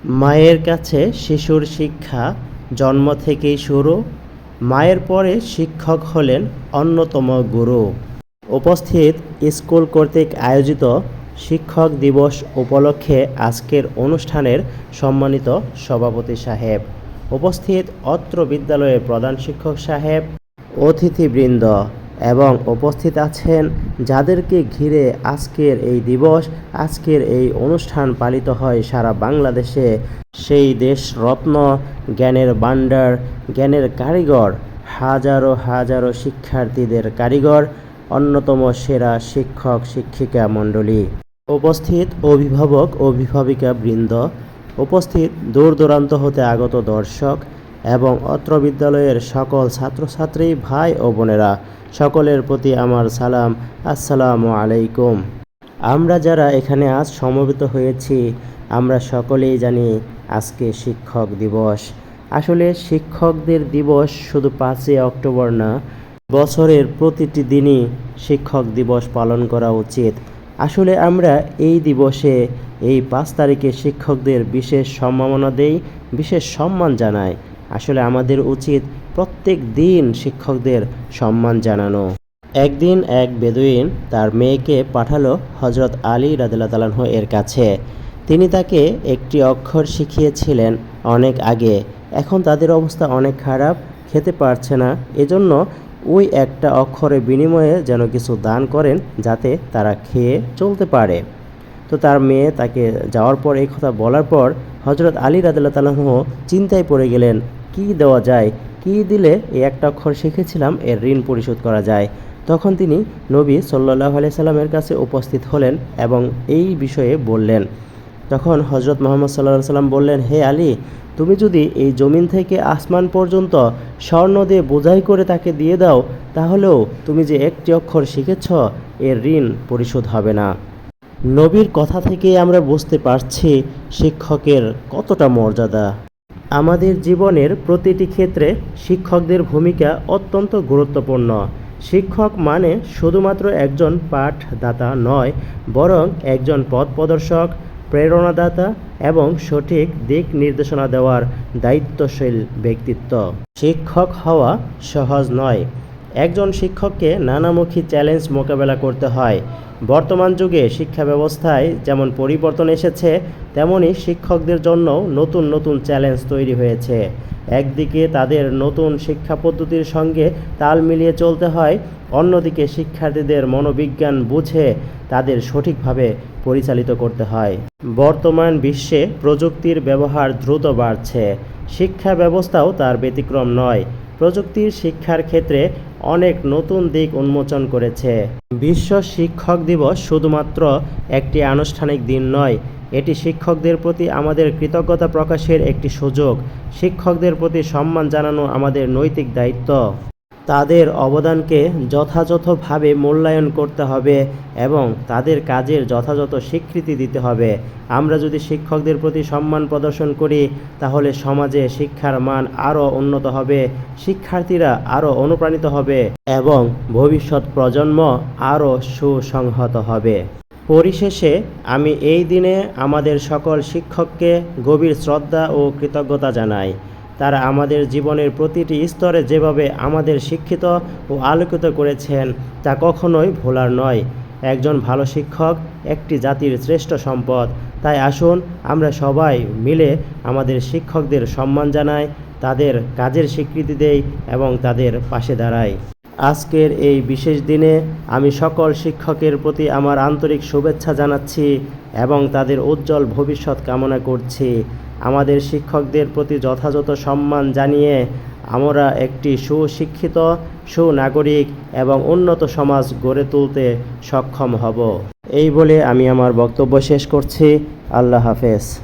মায়ের কাছে শিশুর শিক্ষা জন্ম থেকেই শুরু। মায়ের পরে শিক্ষক হলেন অন্যতম গুরু। উপস্থিত স্কুল কর্তৃক আয়োজিত শিক্ষক দিবস উপলক্ষে আজকের অনুষ্ঠানের সম্মানিত সভাপতি সাহেব, উপস্থিত অত্র বিদ্যালয়ের প্রধান শিক্ষক সাহেব, অতিথিবৃন্দ। এবং উপস্থিত আছেন যাদেরকে ঘিরে আজকের এই দিবস, আজকের এই অনুষ্ঠান পালিত হয় সারা বাংলাদেশে। সেই দেশ রত্ন, জ্ঞানের ভাণ্ডার, জ্ঞানের কারিগর, হাজারো হাজারো শিক্ষার্থীদের কারিগর, অন্যতম সেরা শিক্ষক, শিক্ষিকা মণ্ডলী। উপস্থিত অভিভাবক, অভিভাবিকা বৃন্দ, উপস্থিত দূর দূরান্ত হতে আগত দর্শক এবং অত্র বিদ্যালয়ের সকল ছাত্রছাত্রী, ভাই ও বোনেরা, সকলের প্রতি আমার সালাম। আসসালামু আলাইকুম। আমরা যারা এখানে আজ সমবেত হয়েছি, আমরা সকলেই জানি আজকে শিক্ষক দিবস। আসলে শিক্ষকদের দিবস শুধু পাঁচই অক্টোবর না, বছরের প্রতিটি দিনই শিক্ষক দিবস পালন করা উচিত। আসলে আমরা এই দিবসে এই পাঁচ তারিখে শিক্ষকদের বিশেষ সম্মাননা দেই, বিশেষ সম্মান জানাই। আসলে আমাদের উচিত প্রত্যেক দিন শিক্ষকদের সম্মান জানানো। একদিন এক বেদুইন তার মেয়েকে পাঠালো হজরত আলী রাদিল্লা তালাহ এর কাছে। তিনি তাকে একটি অক্ষর শিখিয়েছিলেন অনেক আগে। এখন তাদের অবস্থা অনেক খারাপ, খেতে পারছে না। এজন্য ওই একটা অক্ষরের বিনিময়ে যেন কিছু দান করেন যাতে তারা খেয়ে চলতে পারে। তো তার মেয়ে তাকে যাওয়ার পর এই কথা বলার পর হজরত আলী রাদিল্লা তালাহ চিন্তায় পড়ে গেলেন কি দেওয়া যায়, কি দিলে এই একটা অক্ষর শিখেছিলাম, এর ঋণ পরিশোধ করা যায়। তখন তিনি নবী সাল্লাহ আলি সাল্লামের কাছে উপস্থিত হলেন এবং এই বিষয়ে বললেন। তখন হজরত মোহাম্মদ সাল্লাহ সাল্লাম বললেন, হে আলী, তুমি যদি এই জমিন থেকে আসমান পর্যন্ত স্বর্ণ দিয়ে বোঝাই করে তাকে দিয়ে দাও, তাহলেও তুমি যে একটি অক্ষর শিখেছ, এর ঋণ পরিশোধ হবে না। নবীর কথা থেকে আমরা বুঝতে পারছি শিক্ষকের কতটা মর্যাদা। আমাদের জীবনের প্রতিটি ক্ষেত্রে শিক্ষকদের ভূমিকা অত্যন্ত গুরুত্বপূর্ণ। শিক্ষক মানে শুধুমাত্র একজন পাঠদাতা নয়, বরং একজন পথ প্রদর্শক প্রেরণাদাতা এবং সঠিক দিক নির্দেশনা দেওয়ার দায়িত্বশীল ব্যক্তিত্ব। শিক্ষক হওয়া সহজ নয় একজন শিক্ষককে নানামুখী চ্যালেঞ্জ মোকাবেলা করতে হয়। বর্তমান যুগে শিক্ষা ব্যবস্থায় যেমন পরিবর্তন এসেছে তেমনি শিক্ষকদের জন্য নতুন নতুন চ্যালেঞ্জ তৈরি হয়েছে। একদিকে তাদের নতুন শিক্ষা পদ্ধতির সঙ্গে তাল মিলিয়ে চলতে হয়, অন্যদিকে শিক্ষার্থীদের মনোবিজ্ঞান বুঝে তাদের সঠিকভাবে পরিচালিত করতে হয়। বর্তমান বিশ্বে প্রযুক্তির ব্যবহার দ্রুত বাড়ছে। শিক্ষা ব্যবস্থাও তার ব্যতিক্রম নয়। প্রযুক্তির শিক্ষার ক্ষেত্রে অনেক নতুন দিক উন্মোচন করেছে। বিশ্ব শিক্ষক দিবস শুধুমাত্র একটি আনুষ্ঠানিক দিন নয়, এটি শিক্ষকদের প্রতি আমাদের কৃতজ্ঞতা প্রকাশের একটি সুযোগ। শিক্ষকদের প্রতি সম্মান জানানো আমাদের নৈতিক দায়িত্ব। তাদের অবদানকে যথাযথভাবে মূল্যায়ন করতে হবে এবং তাদের কাজের যথাযথ স্বীকৃতি দিতে হবে। আমরা যদি শিক্ষকদের প্রতি সম্মান প্রদর্শন করি, তাহলে সমাজে শিক্ষার মান আরও উন্নত হবে, শিক্ষার্থীরা আরও অনুপ্রাণিত হবে এবং ভবিষ্যৎ প্রজন্ম আরও সুসংহত হবে। পরিশেষে, আমি এই দিনে আমাদের সকল শিক্ষককে গভীর শ্রদ্ধা ও কৃতজ্ঞতা জানাই। তারা আমাদের জীবনের প্রতিটি স্তরে যেভাবে আমাদের শিক্ষিত ও আলোকিত করেছেন, তা কখনোই ভোলার নয়। একজন ভালো শিক্ষক একটি জাতির শ্রেষ্ঠ সম্পদ। তাই আসুন আমরা সবাই মিলে আমাদের শিক্ষকদের সম্মান জানাই, তাদের কাজের স্বীকৃতি দেই এবং তাদের পাশে দাঁড়াই। আজকের এই বিশেষ দিনে আমি সকল শিক্ষকের প্রতি আমার আন্তরিক শুভেচ্ছা জানাচ্ছি এবং তাদের উজ্জ্বল ভবিষ্যৎ কামনা করছি। আমাদের শিক্ষকদের প্রতি যথাযথ সম্মান জানিয়ে আমরা একটি সুশিক্ষিত, সুনাগরিক এবং উন্নত সমাজ গড়ে তুলতে সক্ষম হব। এই বলে আমি আমার বক্তব্য শেষ করছি। আল্লাহ হাফেজ।